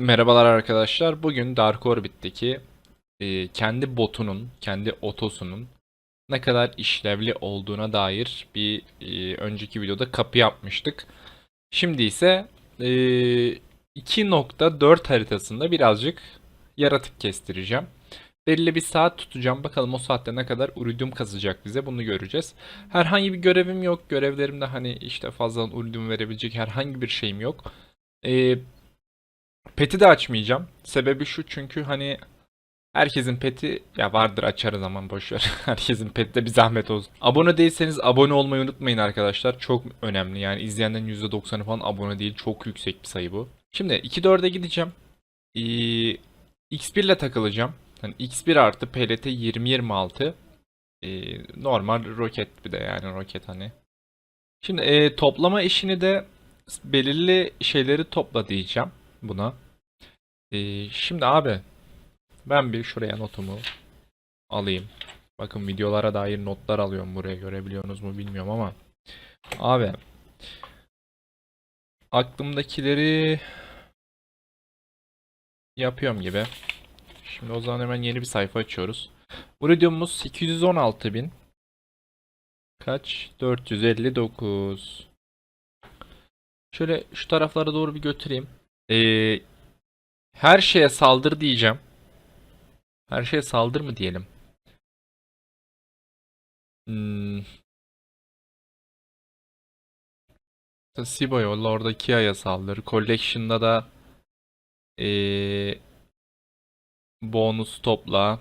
Merhabalar arkadaşlar. Bugün Dark Orbit'teki e, kendi botunun, kendi otosunun ne kadar işlevli olduğuna dair bir e, önceki videoda kapı yapmıştık. Şimdi ise e, 2.4 haritasında birazcık yaratık kestireceğim. Belli bir saat tutacağım. Bakalım o saatte ne kadar uridium kazacak bize bunu göreceğiz. Herhangi bir görevim yok. Görevlerimde hani işte fazladan uridium verebilecek herhangi bir şeyim yok. E, Pet'i de açmayacağım. Sebebi şu çünkü hani herkesin peti ya vardır açarız zaman boş ver. herkesin peti de bir zahmet olsun. Abone değilseniz abone olmayı unutmayın arkadaşlar. Çok önemli. Yani izleyenlerin %90'ı falan abone değil. Çok yüksek bir sayı bu. Şimdi 2-4'e gideceğim. Ee, X1 ile takılacağım. Hani X1 artı PLT 20-26. Ee, normal roket bir de yani roket hani. Şimdi e, toplama işini de belirli şeyleri topla diyeceğim buna. Ee, şimdi abi ben bir şuraya notumu alayım. Bakın videolara dair notlar alıyorum buraya görebiliyorsunuz mu bilmiyorum ama abi aklımdakileri yapıyorum gibi. Şimdi o zaman hemen yeni bir sayfa açıyoruz. Uridium'umuz 816 bin. Kaç? 459. Şöyle şu taraflara doğru bir götüreyim. Ee, her şeye saldır diyeceğim. Her şeye saldır mı diyelim? Hmm. Sibo'ya, Lord'a Kia'ya saldır. Collection'da da ee, bonus topla.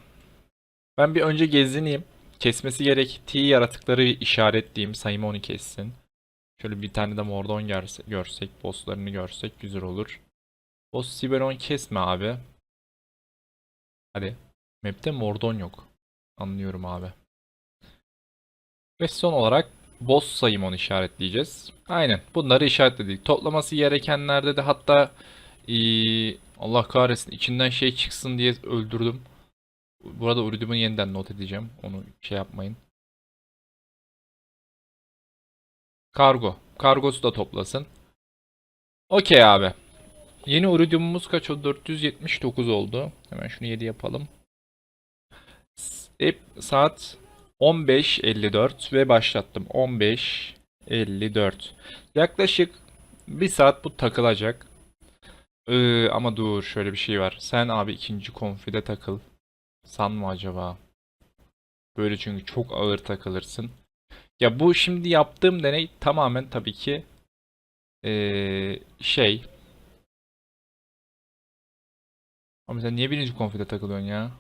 Ben bir önce gezineyim. Kesmesi gerektiği yaratıkları işaretleyeyim. Sayım onu kessin. Şöyle bir tane de Mordon görse, görsek, bosslarını görsek güzel olur. Boss Siberon kesme abi. Hadi. Map'te Mordon yok. Anlıyorum abi. Ve son olarak boss sayımını işaretleyeceğiz. Aynen. Bunları işaretledik. Toplaması gerekenlerde de hatta ee, Allah kahretsin içinden şey çıksın diye öldürdüm. Burada Uridium'u yeniden not edeceğim. Onu şey yapmayın. Kargo. Kargosu da toplasın. Okey abi. Yeni Uridium'umuz kaç oldu? 479 oldu. Hemen şunu 7 yapalım. Hep saat 15.54 ve başlattım. 15.54. Yaklaşık bir saat bu takılacak. Ee, ama dur şöyle bir şey var. Sen abi ikinci konfide takıl. Sanma acaba. Böyle çünkü çok ağır takılırsın. Ya bu şimdi yaptığım deney tamamen tabii ki ee, şey. Ama sen niye birinci konfide takılıyorsun ya?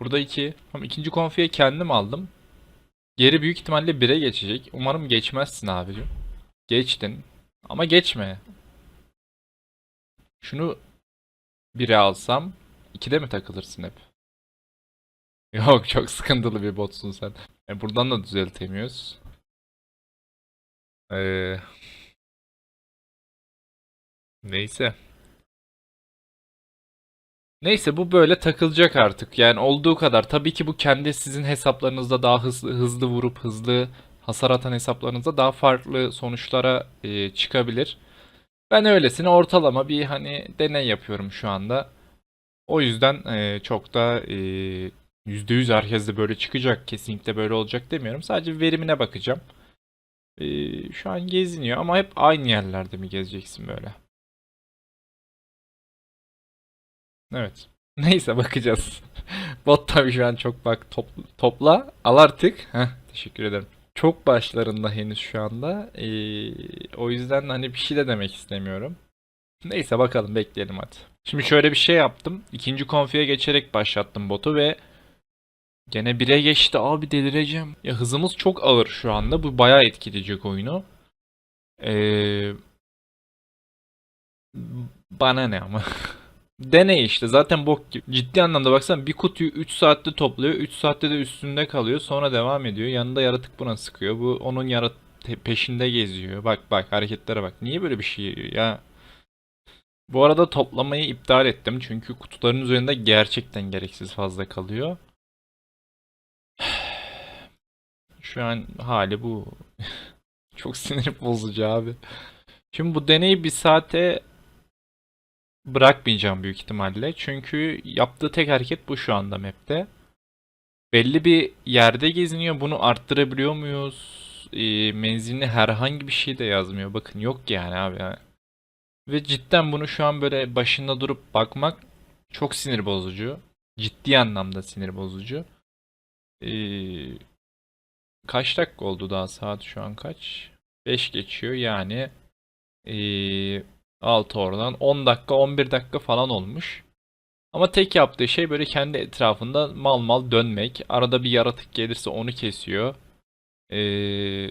Burada iki. Ama ikinci konfiye kendim aldım. Geri büyük ihtimalle 1'e geçecek. Umarım geçmezsin abicim. Geçtin. Ama geçme. Şunu 1'e alsam 2'de mi takılırsın hep? Yok çok sıkıntılı bir botsun sen. E, buradan da düzeltemiyoruz. Ee, neyse. Neyse bu böyle takılacak artık. Yani olduğu kadar. Tabii ki bu kendi sizin hesaplarınızda daha hızlı hızlı vurup hızlı hasar atan hesaplarınızda daha farklı sonuçlara e, çıkabilir. Ben öylesine ortalama bir hani deney yapıyorum şu anda. O yüzden e, çok da e, %100 herkes böyle çıkacak, kesinlikle böyle olacak demiyorum. Sadece verimine bakacağım. E, şu an geziniyor ama hep aynı yerlerde mi gezeceksin böyle? Evet. Neyse bakacağız. Bot tabii şu an çok bak top, topla al artık. Heh, teşekkür ederim. Çok başlarında henüz şu anda. Ee, o yüzden hani bir şey de demek istemiyorum. Neyse bakalım bekleyelim hadi. Şimdi şöyle bir şey yaptım. İkinci konfiye geçerek başlattım botu ve gene 1'e geçti abi delireceğim. Ya hızımız çok ağır şu anda. Bu bayağı etkileyecek oyunu. Ee, bana ne ama. Deney işte zaten bok gibi. Ciddi anlamda baksana bir kutuyu 3 saatte topluyor. 3 saatte de üstünde kalıyor. Sonra devam ediyor. Yanında yaratık buna sıkıyor. Bu onun yarat peşinde geziyor. Bak bak hareketlere bak. Niye böyle bir şey ya? Bu arada toplamayı iptal ettim. Çünkü kutuların üzerinde gerçekten gereksiz fazla kalıyor. Şu an hali bu. Çok sinir bozucu abi. Şimdi bu deneyi bir saate bırakmayacağım büyük ihtimalle. Çünkü yaptığı tek hareket bu şu anda map'te. Belli bir yerde geziniyor. Bunu arttırabiliyor muyuz? Ee, menzilini herhangi bir şey de yazmıyor. Bakın yok yani abi. Ve cidden bunu şu an böyle başında durup bakmak çok sinir bozucu. Ciddi anlamda sinir bozucu. Ee, kaç dakika oldu daha saat şu an kaç? 5 geçiyor yani ee, 6 oradan 10 dakika 11 dakika falan olmuş. Ama tek yaptığı şey böyle kendi etrafında mal mal dönmek. Arada bir yaratık gelirse onu kesiyor. Ee,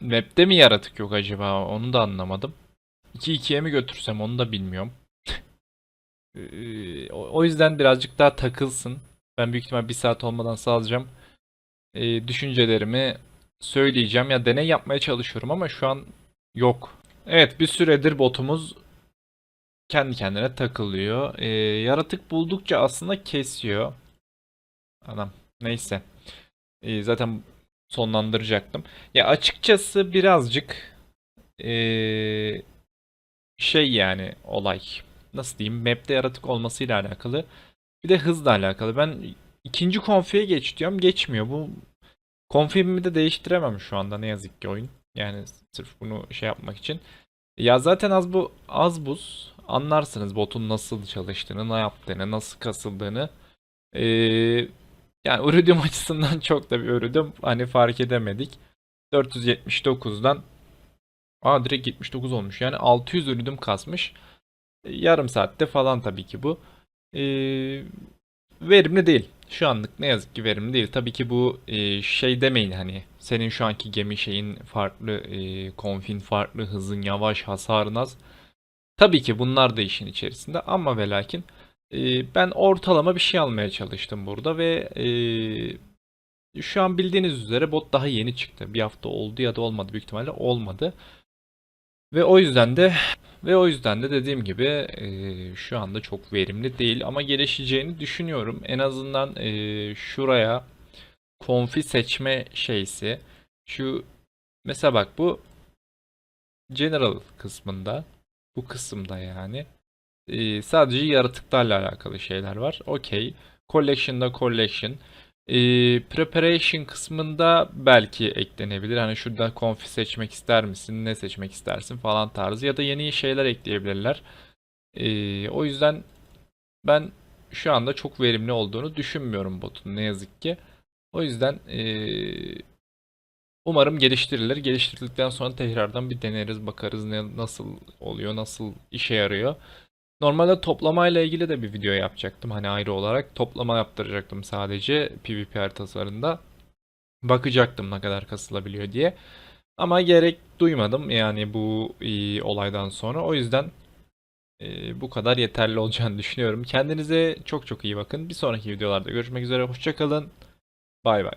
map'te mi yaratık yok acaba? Onu da anlamadım. 2-2'ye mi götürsem onu da bilmiyorum. Ee, o yüzden birazcık daha takılsın. Ben büyük ihtimal bir saat olmadan sağlayacağım. Ee, düşüncelerimi söyleyeceğim. Ya deney yapmaya çalışıyorum ama şu an yok. Evet bir süredir botumuz kendi kendine takılıyor. Ee, yaratık buldukça aslında kesiyor. Adam neyse. Ee, zaten sonlandıracaktım. Ya açıkçası birazcık ee, şey yani olay. Nasıl diyeyim? Map'te yaratık olmasıyla alakalı. Bir de hızla alakalı. Ben ikinci konfiye geç diyorum. Geçmiyor. Bu konfigimi de değiştiremem şu anda ne yazık ki oyun. Yani sırf bunu şey yapmak için. Ya zaten az bu az buz anlarsınız botun nasıl çalıştığını, ne yaptığını, nasıl kasıldığını. Ee, yani Iridium açısından çok da bir Iridium hani fark edemedik. 479'dan Aa direkt 79 olmuş. Yani 600 Iridium kasmış. Yarım saatte falan tabii ki bu. Ee, verimli değil. Şu anlık ne yazık ki verimli değil. Tabii ki bu e, şey demeyin hani senin şu anki gemi şeyin farklı, e, konfin farklı, hızın yavaş, hasarın az. Tabii ki bunlar da işin içerisinde ama ve lakin e, ben ortalama bir şey almaya çalıştım burada ve e, şu an bildiğiniz üzere bot daha yeni çıktı. Bir hafta oldu ya da olmadı büyük ihtimalle olmadı. Ve o yüzden de ve o yüzden de dediğim gibi e, şu anda çok verimli değil ama gelişeceğini düşünüyorum. En azından e, şuraya konfi seçme şeysi şu mesela bak bu general kısmında bu kısımda yani e, sadece yaratıklarla alakalı şeyler var. Okey. Collection'da collection. E, preparation kısmında belki eklenebilir. Hani şurada confi seçmek ister misin? Ne seçmek istersin falan tarzı. Ya da yeni şeyler ekleyebilirler. E, o yüzden ben şu anda çok verimli olduğunu düşünmüyorum botun ne yazık ki. O yüzden e, umarım geliştirilir. Geliştirildikten sonra tekrardan bir deneriz, bakarız ne nasıl oluyor, nasıl işe yarıyor. Normalde toplamayla ilgili de bir video yapacaktım. Hani ayrı olarak toplama yaptıracaktım sadece PvP haritalarında. Bakacaktım ne kadar kasılabiliyor diye. Ama gerek duymadım yani bu e, olaydan sonra. O yüzden e, bu kadar yeterli olacağını düşünüyorum. Kendinize çok çok iyi bakın. Bir sonraki videolarda görüşmek üzere. Hoşçakalın. Bay bay.